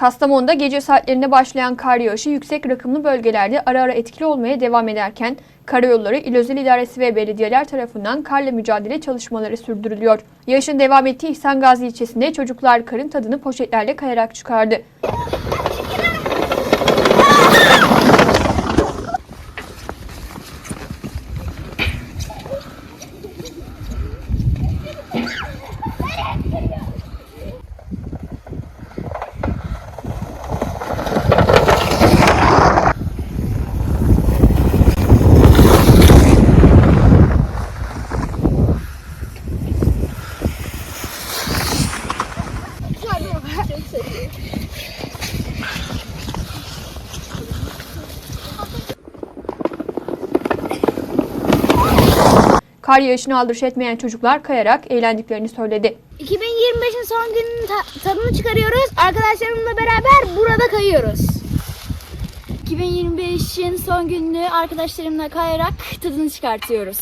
Kastamonu'da gece saatlerinde başlayan kar yağışı yüksek rakımlı bölgelerde ara ara etkili olmaya devam ederken Karayolları İl Özel İdaresi ve belediyeler tarafından karla mücadele çalışmaları sürdürülüyor. Yağışın devam ettiği İhsan Gazi ilçesinde çocuklar karın tadını poşetlerle kayarak çıkardı. Kar yağışını aldırış etmeyen çocuklar kayarak eğlendiklerini söyledi. 2025'in son gününün ta- tadını çıkarıyoruz. Arkadaşlarımla beraber burada kayıyoruz. 2025'in son gününü arkadaşlarımla kayarak tadını çıkartıyoruz.